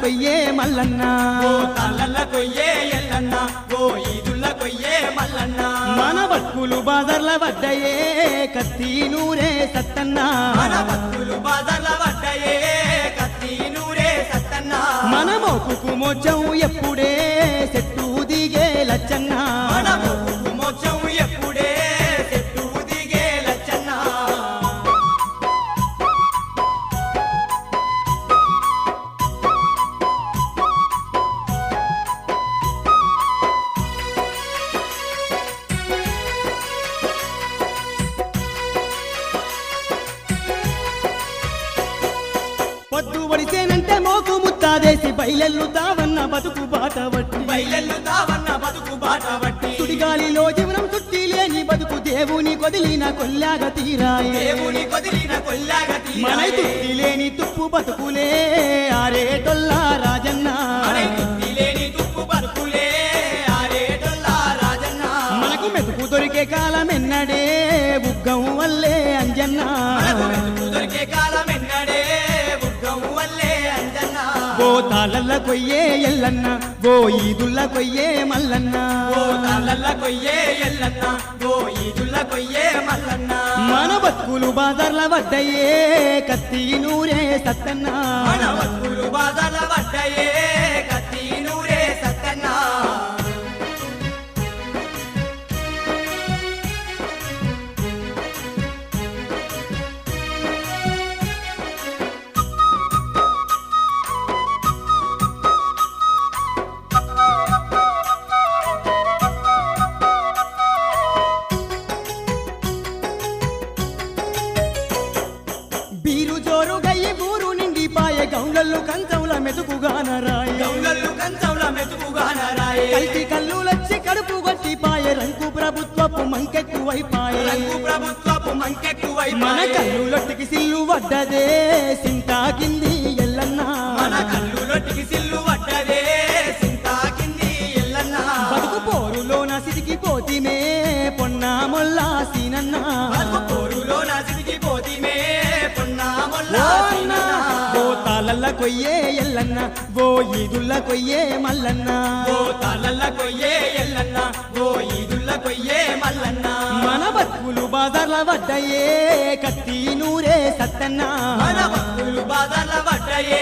కొయ్యే మల్లన్న. ఓ తల్లల్ల కొయ్యే ఎల్లన్న. ఓ ఈదుల్ల కొయ్యే మల్లన్న. మన బతుకులు బాదర్ల పడ్డయే కత్తి నూరే సత్తన్న. మన భక్తులు బాధల పడ్డయే కత్తి నూరే సత్తన్న. మన మోకుకు మోచం ఎప్పుడే మోకు ముత్తాదేసి బయలెల్లుతావన్న బతుకు బాట వట్టి. బయలెల్లు తావన్న బతుకు బాట బట్టి సుడిగాలిలో జీవనం చుట్టి లేని బతుకు దేవుని కొదిలిన కొల్లాగ తీరాయే. దేవుని కొదిలిన కొల్లాగ మన తీరాయే. తుట్టి లేని తుప్పు బతుకులే బతుకులే ఆరేటొల్లా రాజన్న. మనకు మెతుకు దొరికే కాలం ఎన్నడే ఉగ్గం వల్లే అంజన్న. ఓ తాళల్ల కొయ్యే ఎల్లన్న ఓ ఈదుల్ల కొయ్యే మల్లన్న. ఓ తల్లల్ల కొయ్యే ఎల్లన్న ఓ ఈదుల్ల కొయ్యే మల్లన్న. మన బతుకులు బాదర్ల పడ్డయే కత్తి నూరే సత్తన్న. మన బతుకులు బాధల పడ్డయే మంకెక్కువై మన కల్లులొట్టికి సిల్లు వడ్డదే సింతా కింది ఎల్లన్న. మన కల్లులొట్టికి సిల్లు పడ్డదే. సింతా కింది ఎల్లన్న. బతుకు పోరులోన సిటికి పోతిమే. పొన్నా మొల్లా సీనన్న. బతుకు పోరులో నసికి పోతిమే. పొన్నా మొల్లా సీనన్న. ఓ తాళల్ల కొయ్యే ఎల్లన్న. ఓ ఈదుల్ల కొయ్యే మల్లన్న. ఓ తల్లల్ల బతుకులు బాదర్ల వడ్డయే కత్తి నూరే సత్తన్నా. మన భక్తులు బాధల పడ్డయే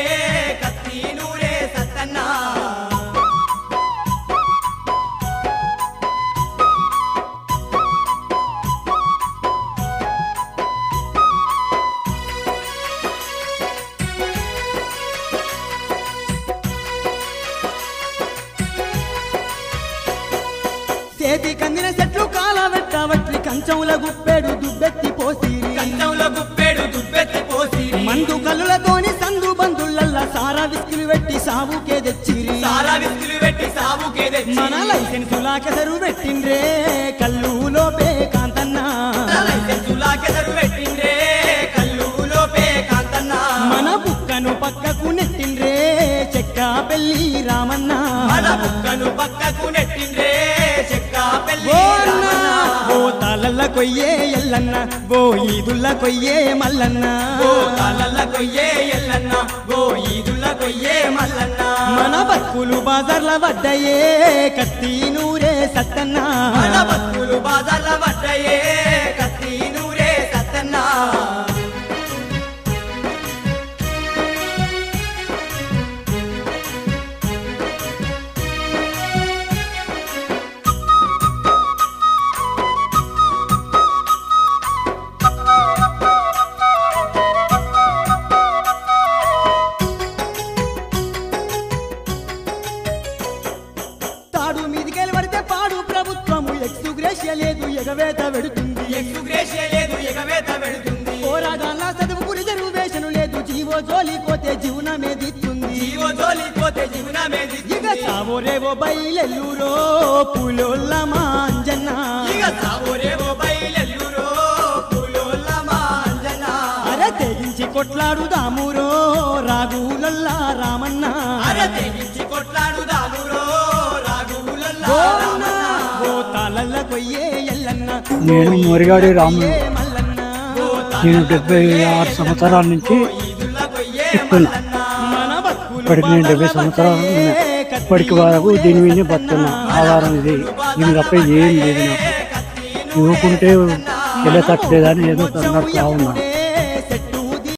చేతి కందిన చెట్లు కాల వెట్టవట్లి కంచంల గుప్పెడు దుబ్బెత్తి పోసిరి. కంచంలో గుప్పెడు దుబ్బెత్తి పోసిరి. మందు కల్లులతోని సందు బంధులల్లా సారా విస్కిలు పెట్టి సావుకే తెచ్చిరి. సారా విస్తులు పెట్టి సావుకే తెచ్చి మన లైసెన్సులా కెసరు పెట్టిండ్రే కల్లులోపే కాంతన్న. లైసెన్సులాకెదరు పెట్టిండ్రే కల్లులోపే కాంతన్న. మన బుక్కను పక్కకు నెట్టిండ్రే చెక్క పెళ్ళి రామన్న. మన బుక్కను పక్కకు నెట్టిండ్రే కొయ్యే ఎల్లన్న ఓ ఈదుల్ల కొయ్యే మల్లన్న. ఓ తాళల్ల కొయ్యే ఎల్లన్న ఓ ఈదుల్ల కొయ్యే మల్లన్న. మన బతుకులు బాజర్ల వడ్డయే కత్తి నూరే సత్తన్న. మన బతుకులు బాధల పడ్డయే ఎగ్గుగ్రేషే లేదు ఎగవేత పెడుతుంది. పోరాగాల చదువుకు రిజర్వేషన్ లేదు జీవో జోలి పోతే జీవనమే జీవో జీవనమే ఇక చావో రేవో బయలెల్లురో పులోల్ల మాంజన్న ఇక సావోరేవో బయలెల్లురో పులోల్ల మాంజన. అరే తెగించి కొట్లాడుదామురో రాగులల్లా రామన్న. అర తెగించి కొట్లాడుదామురో నేను మురిగాడి మల్లన్న. నేను డెబ్బై ఆరు సంవత్సరాల నుంచి చెప్తున్నా. ఇప్పటికి నేను డెబ్బై సంవత్సరాలు ఉన్నా. ఇప్పటికి వరకు దీని మీదే బతుకున్నా. ఆధారం ఇది. దీని తప్ప ఏం లేదు నాకు. ఇవ్వకుంటే వెళ్ళే తట్టలేదని ఏదో అన్నట్టు ఉన్నా